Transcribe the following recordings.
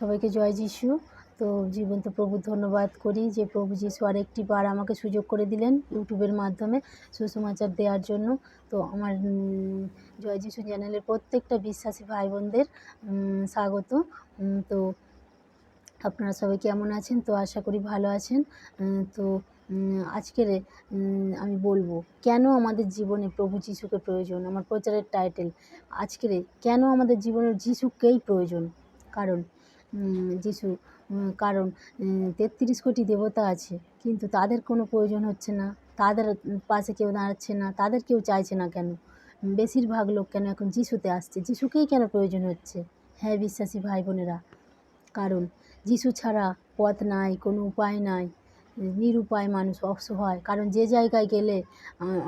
সবাইকে জয় যিশু। তো জীবন্ত প্রভু, ধন্যবাদ করি যে প্রভু যিশু আরেকটি বার আমাকে সুযোগ করে দিলেন ইউটিউবের মাধ্যমে সুসমাচার দেওয়ার জন্য। তো আমার জয় যিশু চ্যানেলের প্রত্যেকটা বিশ্বাসী ভাই বোনদের স্বাগত। তো আপনারা সবাই কেমন আছেন? তো আশা করি ভালো আছেন। তো আজকের আমি বলব, কেন আমাদের জীবনে প্রভু যিশুকে প্রয়োজন? আমার প্রচারের টাইটেল, আজকের, কেন আমাদের জীবনে যিশুকেই প্রয়োজন? কারণ যিশু কারণ তেত্রিশ কোটি দেবতা আছে, কিন্তু তাদের কোনো প্রয়োজন হচ্ছে না, তাদের পাশে কেউ দাঁড়াচ্ছে না, তাদের কেউ চাইছে না কেন? বেশিরভাগ লোক কেন এখন যিশুতে আসছে? যিশুকেই কেন প্রয়োজন হচ্ছে? হ্যাঁ বিশ্বাসী ভাই বোনেরা, কারণ যিশু ছাড়া পথ নাই, কোনো উপায় নাই, নিরুপায় মানুষ অসহায় কারণ যে জায়গায় গেলে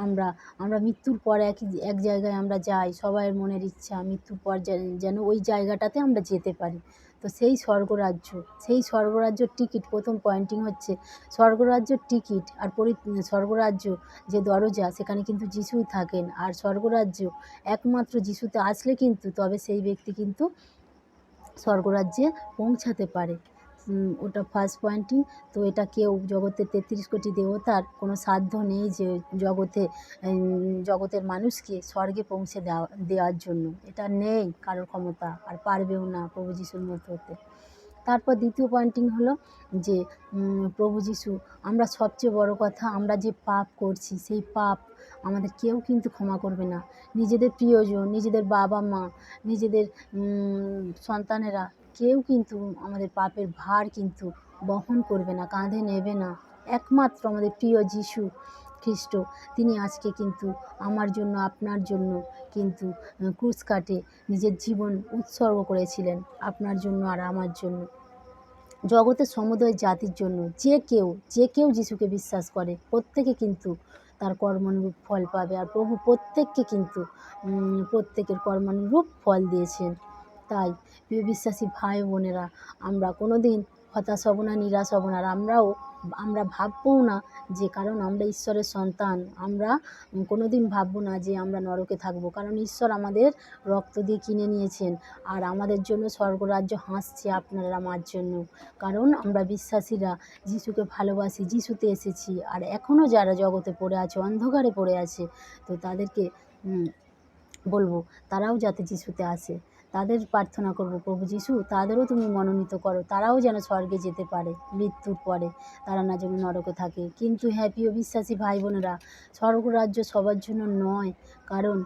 আমরা আমরা মৃত্যুর পর এক এক জায়গায় আমরা যাই সবাইয়ের মনের ইচ্ছা মৃত্যুর পর যেন ওই জায়গাটাতে আমরা যেতে পারি। তো সেই স্বর্গরাজ্য, সেই স্বর্গরাজ্যর টিকিট, প্রথম পয়েন্টিং হচ্ছে স্বর্গরাজ্যর টিকিট আর পরি স্বর্গরাজ্য যে দরজা, সেখানে কিন্তু যিশুই থাকেন। আর স্বর্গরাজ্য একমাত্র যিশুতে আসলে কিন্তু তবে সেই ব্যক্তি কিন্তু স্বর্গরাজ্যে পৌঁছাতে পারে। ওটা ফার্স্ট পয়েন্টিং তো এটা কেউ জগতের তেত্রিশ কোটি দেবতার কোনো সাধ্য নেই যে জগতে জগতের মানুষকে স্বর্গে পৌঁছে দেওয়া, দেওয়ার জন্য। এটা নেই কারোর ক্ষমতা, আর পারবেও না প্রভু যিশুর মতো হতে। তারপর দ্বিতীয় পয়েন্টিং হলো যে প্রভু যিশু, আমরা সবচেয়ে বড় কথা, আমরা যে পাপ করছি, সেই পাপ আমাদের কেউ কিন্তু ক্ষমা করবে না। নিজেদের প্রিয়জন, নিজেদের বাবা মা নিজেদের সন্তানেরা কেউ কিন্তু আমাদের পাপের ভার কিন্তু বহন করবে না, কাঁধে নেবে না। একমাত্র আমাদের প্রিয় যিশু খ্রিস্ট, তিনি আজকে কিন্তু আমার জন্য, আপনার জন্য কিন্তু ক্রুশ কাটে, নিজের জীবন উৎসর্গ করেছিলেন, আপনার জন্য আর আমার জন্য। জগতের সমুদয় জাতির জন্য যে কেউ যে কেউ যিশুকে বিশ্বাস করে, প্রত্যেকে কিন্তু তার কর্মানুরূপ ফল পাবে। আর প্রভু প্রত্যেককে কিন্তু প্রত্যেকের কর্মানুরূপ ফল দিয়েছেন। তাই প্রিয় বিশ্বাসী ভাই বোনেরা, আমরা কোনো দিন হতাশ হব না, নিরাশ হব না। আর আমরাও, আমরা ভাববও না যে কারণ আমরা ঈশ্বরের সন্তান। আমরা কোনো দিন ভাববো না যে আমরা নরকে থাকব। কারণ ঈশ্বর আমাদের রক্ত দিয়ে কিনে নিয়েছেন আর আমাদের জন্য স্বর্গরাজ্য হাসছে আপনারা আমার জন্য। কারণ আমরা বিশ্বাসীরা, যিশুকে ভালোবাসি, যিশুতে এসেছি। আর এখনও যারা জগতে পড়ে আছে, অন্ধকারে পড়ে আছে, তো তাদেরকে বলব, তারাও যাতে যিশুতে আসে। তাদের প্রার্থনা করব, প্রভু যিশু, তাদেরও তুমি মনোনীত করো, তারাও যেন স্বর্গে যেতে পারে, মৃত্যুর পরে তারা না যেন নরকে থাকে। কিন্তু হ্যাঁ প্রিয় বিশ্বাসী ভাই বোনেরা স্বর্গরাজ্য সবার জন্য নয়, কারণ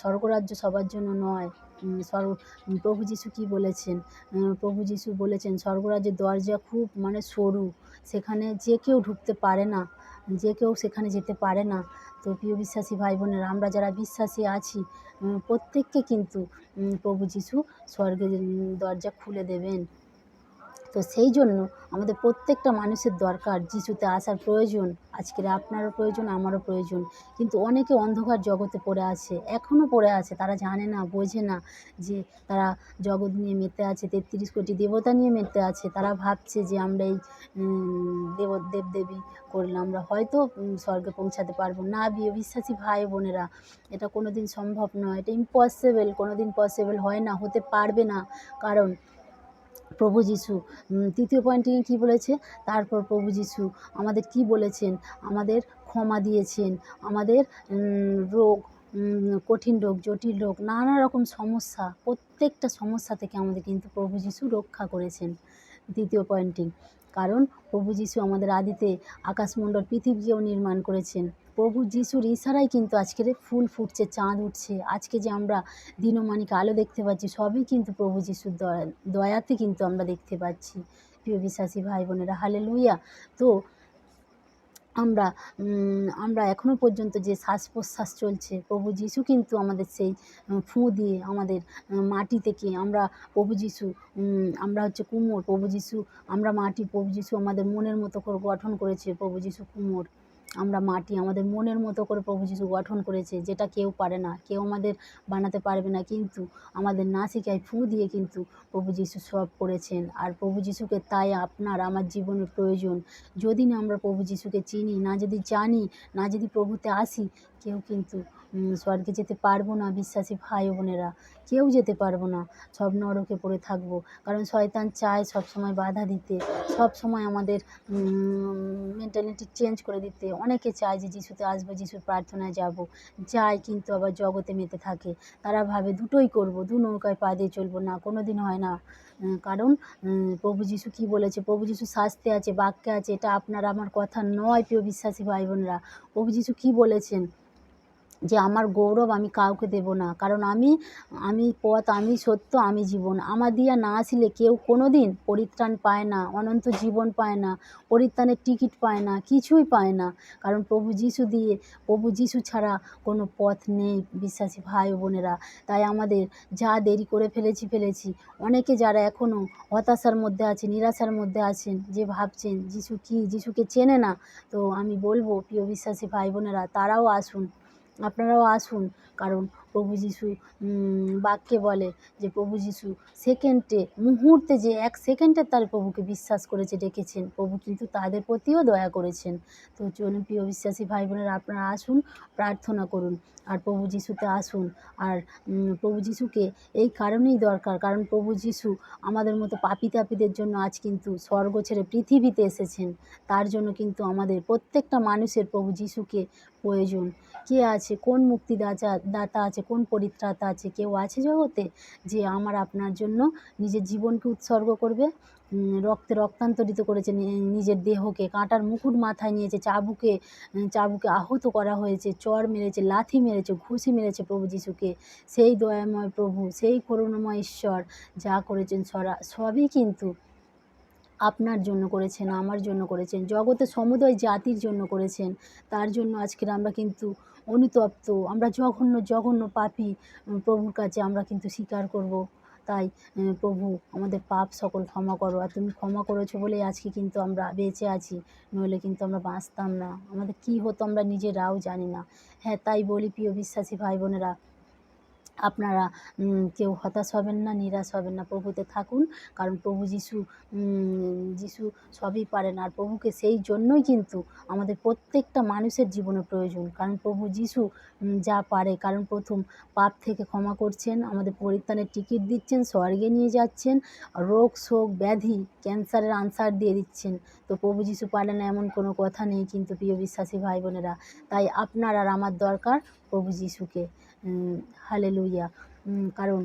স্বর্গরাজ্য সবার জন্য নয়। স্বর্গ, প্রভু যিশু কী বলেছেন? প্রভু যিশু বলেছেন স্বর্গরাজ্যের দরজা খুব মানে সরু, সেখানে যে কেউ ঢুকতে পারে না যে কেউ সেখানে যেতে পারে না। তো প্রিয় বিশ্বাসী ভাই বোনেরা আমরা যারা বিশ্বাসী আছি প্রত্যেককে কিন্তু প্রভু যিশু স্বর্গের দরজা খুলে দেবেন। তো সেই জন্য আমাদের প্রত্যেকটা মানুষের দরকার, যিশুতে আসার প্রয়োজন, আজকের আপনারও প্রয়োজন, আমারও প্রয়োজন। কিন্তু অনেকে অন্ধকার জগতে পড়ে আছে, এখনও পড়ে আছে, তারা জানে না, বোঝে না যে তারা জগৎ নিয়ে মেতে আছে, তেত্রিশ কোটি দেবতা নিয়ে মেতে আছে, তারা ভাবছে যে আমরা এই দেব, দেবদেবী করলে আমরা হয়তো স্বর্গে পৌঁছাতে পারব। না বিয়ে বিশ্বাসী ভাই বোনেরা, এটা কোনো দিন সম্ভব নয়, এটা ইম্পসিবল কোনো দিন পসিবল হয় না, হতে পারবে না। কারণ প্রভু যিশু। তৃতীয় পয়েন্টে কী বলেছে? তারপর প্রভু যিশু আমাদের কি বলেছেন? আমাদের ক্ষমা দিয়েছেন। আমাদের রোগ কঠিন রোগ, জটিল রোগ, নানা রকম সমস্যা, প্রত্যেকটা সমস্যা থেকে আমাদের কিন্তু প্রভু যিশু রক্ষা করেছেন দ্বিতীয় পয়েন্টিং কারণ প্রভু যিশু আমাদের আদিতে আকাশমণ্ডল পৃথিবীও নির্মাণ করেছেন। প্রভু যিশুর ইশারায় কিন্তু আজকের ফুল ফুটছে, চাঁদ উঠছে। আজকে যে আমরা দিনমানিক আলো দেখতে পাচ্ছি, সবই কিন্তু প্রভু যিশুর দয়া, দয়াতে কিন্তু আমরা দেখতে পাচ্ছি। প্রিয় বিশ্বাসী ভাই বোনেরা হালে লুইয়া তো আমরা আমরা এখনও পর্যন্ত যে শ্বাস প্রশ্বাস চলছে, প্রভু যিশু কিন্তু আমাদের সেই ফুঁ দিয়ে আমাদের মাটি থেকে আমরা প্রভু যিশু আমরা হচ্ছে কুমোর। প্রভু যিশু, আমরা মাটি, প্রভু যিশু আমাদের মনের মতো করে গঠন করেছে প্রভু যিশু কুমোর। আমরা মাটি, আমাদের মনের মতো করে প্রভু যিশু গঠন করেছে, যেটা কেউ পারে না, কেউ আমাদের বানাতে পারবে না, কিন্তু আমাদের নাসিকায় ফু দিয়ে কিন্তু প্রভু যিশু সব করেছেন। আর প্রভু যিশুকে তাই আপনার, আমার জীবনের প্রয়োজন। যদি না আমরা প্রভু যিশুকে চিনি, না যদি জানি, না যদি প্রভুতে আসি কেউ কিন্তু স্বর্গে যেতে পারব না, বিশ্বাসী ভাই বোনেরা। কেউ যেতে পারব না, সব নরকে পড়ে থাকব। কারণ শয়তান চায় সব সময় বাধা দিতে, সব সময় আমাদের মেন্টালিটি চেঞ্জ করে দিতে। অনেকে চায় যে যিশুতে আসব, যিশুর প্রার্থনায় যাব। যায় কিন্তু আবার জগতে মেতে থাকে। তারা ভাবে দুটোই করব, দু নৌকায় পা দিয়ে চলবো না কোনো দিন হয় না। কারণ প্রভু যিশু কী বলেছে? প্রভু যিশু শাস্তে আছে, বাক্যে আছে, এটা আপনার আমার কথা নয়, প্রিয় বিশ্বাসী ভাই বোনেরা। প্রভু যিশু কী বলেছেন? যে আমার গৌরব আমি কাউকে দেব না। কারণ আমি আমি পথ, আমি সত্য, আমি জীবন। আমার দিয়া না আসলে কেউ কোনো দিন পরিত্রাণ পায় না, অনন্ত জীবন পায় না, পরিত্রাণের টিকিট পায় না, কিছুই পায় না। কারণ প্রভু যিশু দিয়ে, প্রভু যিশু ছাড়া কোনো পথ নেই বিশ্বাসী ভাই বোনেরা। তাই আমাদের যা দেরি করে ফেলেছি ফেলেছি। অনেকে যারা এখনও হতাশার মধ্যে আছে, নিরাশার মধ্যে আছেন, যে ভাবছেন, যিশু কি? যিশুকে চেনে না? তো আমি বলব, প্রিয় বিশ্বাসী ভাই বোনেরা, তারাও আসুন। আপনারাও আসুন কারণ প্রভু যিশু বাক্যে বলে যে প্রভু যিশু সেকেন্ডে, মুহূর্তে যে এক সেকেন্ডে তার প্রভুকে বিশ্বাস করেছে, ডেকেছেন। প্রভু কিন্তু তাদের প্রতিও দয়া করেছেন। তো চলুন প্রিয় বিশ্বাসী ভাই বোনেরা, আপনারা আসুন, প্রার্থনা করুন আর প্রভু যিশুতে আসুন। আর প্রভু যিশুকে এই কারণেই দরকার, কারণ প্রভু যিশু আমাদের মতো পাপি তাপিদের জন্য আজ কিন্তু স্বর্গ ছেড়ে পৃথিবীতে এসেছেন। তার জন্য কিন্তু আমাদের প্রত্যেকটা মানুষের প্রভু যিশুকে প্রয়োজন। কে আছে? কোন মুক্তিদাতা দাতা আছে, কোন পরিত্রাতা আছে, কেউ আছে জগতে যে আমার আপনার জন্য নিজের জীবনকে উৎসর্গ করবে? রক্তে রক্তান্তরিত করেছে নিজের দেহকে, কাঁটার মুকুট মাথায় নিয়েছে, চাবুকে চাবুকে আহত করা হয়েছে, চর মেরেছে, লাথি মেরেছে, ঘুষি মেরেছে প্রভু যিশুকে। সেই দয়াময় প্রভু, সেই করুণাময় ঈশ্বর যা করেছেন সরা, সবই কিন্তু আপনার জন্য করেছেন, আমার জন্য করেছেন, জগতে সমুদয় জাতির জন্য করেছেন, তার জন্য আজকের আমরা কিন্তু অনুতপ্ত, আমরা জঘন্য জঘন্য পাপী প্রভুর কাছে আমরা কিন্তু স্বীকার করব। তাই প্রভু, আমাদের পাপ সকল ক্ষমা করো, আর তুমি ক্ষমা করেছ বলেই আজকে কিন্তু আমরা বেঁচে আছি, নইলে কিন্তু আমরা বাঁচতাম না। আমাদের কী হতো আমরা নিজেরাও জানি না। হ্যাঁ তাই বলি প্রিয় বিশ্বাসী ভাই বোনেরা আপনারা কেউ হতাশ হবেন না, নিরাশ হবেন না, প্রভুতে থাকুন। কারণ প্রভু যিশু যিশু সবই পারেন। আর প্রভুকে সেই জন্যই কিন্তু আমাদের প্রত্যেকটা মানুষের জীবনে প্রয়োজন। কারণ প্রভু যিশু যা পারে। কারণ প্রথম পাপ থেকে ক্ষমা করছেন, আমাদের পরিত্রাণের টিকিট দিচ্ছেন, স্বর্গে নিয়ে যাচ্ছেন, রোগ, শোক, ব্যাধি, ক্যান্সারের আনসার দিয়ে দিচ্ছেন। তো প্রভু যিশু পারে না এমন কোনো কথা নেই কিন্তু প্রিয় বিশ্বাসী ভাই বোনেরা। তাই আপনার আর আমার দরকার প্রভু যিশুকে। হালে লুইয়া কারণ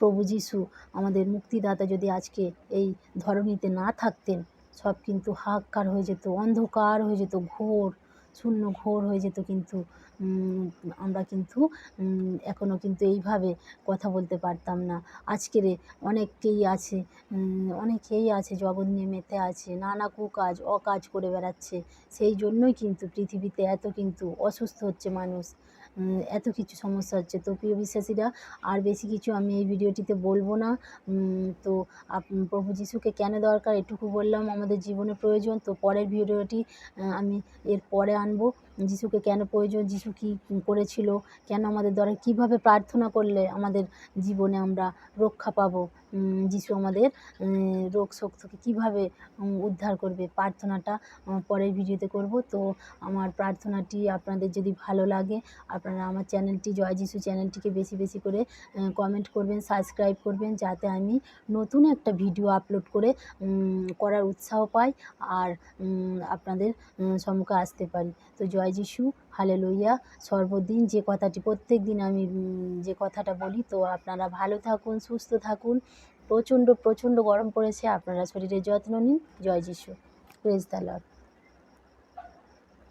প্রভু যিশু আমাদের মুক্তিদাতা যদি আজকে এই ধরণীতে না থাকতেন, সব কিন্তু হাহাকার হয়ে যেত, অন্ধকার হয়ে যেত, ঘোর, শূন্য ঘোর হয়ে যেত কিন্তু আমরা কিন্তু এখনও কিন্তু এইভাবে কথা বলতে পারতাম না। আজকের অনেকেই আছে অনেকেই আছে জগৎ নিয়ে মেতে আছে, নানা কুকাজ, অকাজ করে বেড়াচ্ছে, সেই জন্যই কিন্তু পৃথিবীতে এত কিন্তু অসুস্থ হচ্ছে মানুষ। এত কিছু সমস্যা হচ্ছে। তো প্রিয় বিশ্বাসীরা, আর বেশি কিছু আমি এই ভিডিওটিতে বলব না। তো প্রভু যিশুকে কেন দরকার এটুকু বললাম, আমাদের জীবনে প্রয়োজন। তো পরের ভিডিওটি আমি এর পরে আনব। যিশুকে কেন প্রয়োজন, যিশু কী করেছিল, কেন আমাদের দ্বারা কীভাবে প্রার্থনা করলে আমাদের জীবনে আমরা রক্ষা পাবো? যিশু আমাদের রোগ শোক থেকে কীভাবে উদ্ধার করবে? প্রার্থনাটা পরের ভিডিওতে করব। তো আমার প্রার্থনাটি আপনাদের যদি ভালো লাগে, আপনারা আমার চ্যানেলটি, জয় যিশু চ্যানেলটিকে বেশি বেশি করে কমেন্ট করবেন সাবস্ক্রাইব করবেন, যাতে আমি নতুন একটা ভিডিও আপলোড করে করার উৎসাহ পাই, আর আপনাদের সম্মুখে আসতে পারি। তো জয় যিশু হালে লইয়া সর্বদিন যে কথাটি প্রত্যেক দিন আমি যে কথাটা বলি, তো আপনারা ভালো থাকুন, সুস্থ থাকুন। প্রচণ্ড প্রচণ্ড গরম পড়েছে, আপনারা শরীরের যত্ন নিন। জয় যিশু। Praise the